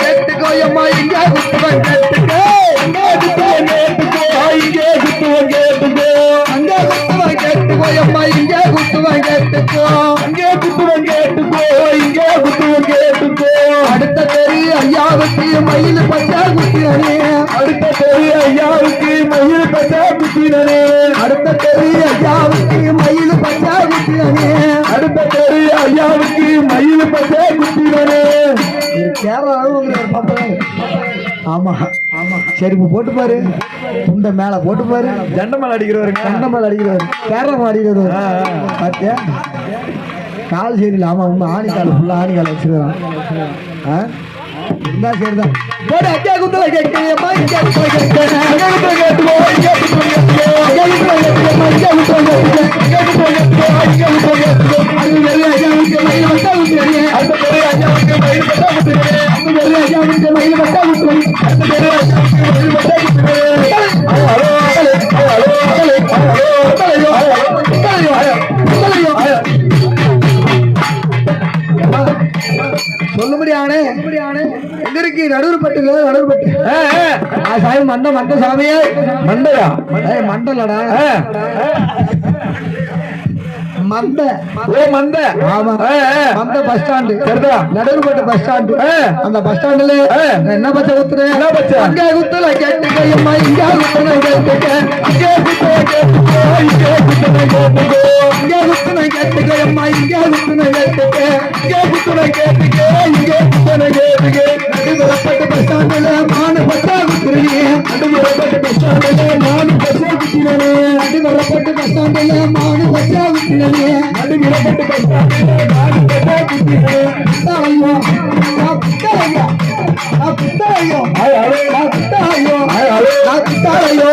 கேட்டுக்கோயம்மா இங்க குத்துவன் கேட்டுக்கோ இங்கே குத்துவன் கேட்டுக்கோ இங்கே குத்துவன் கேட்டுக்கோ அங்கே குத்துவன் கேட்டுக்கோயம்மா இங்கே குத்துவன் கேட்டுக்கோ அங்கே குத்துவன் கேட்டுக்கோ இங்கே குத்துவன் கேட்டுக்கோ அடுத்த தெரிய ஐயாவுக்கு மயில் பண்ண அடுத்த தெரு ஐயாவுக்கு மயில் பச்சா குத்தினே அடுத்த தெரு ஐயாவுக்கு மயில் பச்சா குத்தினே ஆமா ஆமா. சரி இப்ப போட்டு பாரு. துண்ட மேல போட்டு பாரு. ஜண்டை மேல அடிக்கிறவருங்க கண்ட மேல அடிக்கிறாரு கேரளம் அடிக்கிறாரு பாத்தியா? கால் சரியில்லை. ஆமா உண்மை ஆணி கால் ஃபுல்லா ஆணி கால் வச்சிருக்கான் இருந்தா சரிதான். போடு அக்கா குத்தல கேட்கிறேன் சொல்லும்படியானே? எங்க இருக்கு? நடுவுப்பட்டு நடுவுப்பட்டு சாமி மண்ட மண்ட சாமியே மண்டையா? மண்டலடா. மந்த ஓ மந்த ஆமா. ஆ, ஆ. மந்த பஸ் ஸ்டாண்டு சரிதான். நடுவுப்பட்டு பஸ் ஸ்டாண்டு ஆ. அந்த பஸ் ஸ்டாண்டுல என்ன பச்சை குத்துறேன் என்ன பச்சை? அங்கே குத்துல கேட்டுக்க அம்மா இங்க குத்துல கேட்டுக்க. கேட்டுக்கோ இங்கே குத்துல கேட்டுக்கோ. இங்கே குத்துல கேட்டுக்க அம்மா இங்கே குத்துல கேட்டுக்க. இங்கே குத்துல கேட்டுக்க. ஸ்டாண்டுல மானு பச்சா நடுவுப்பட்டு பஸ் ஸ்டாண்டுல மானு பச்சா மானு ஐயோ நான் குத்தலையோ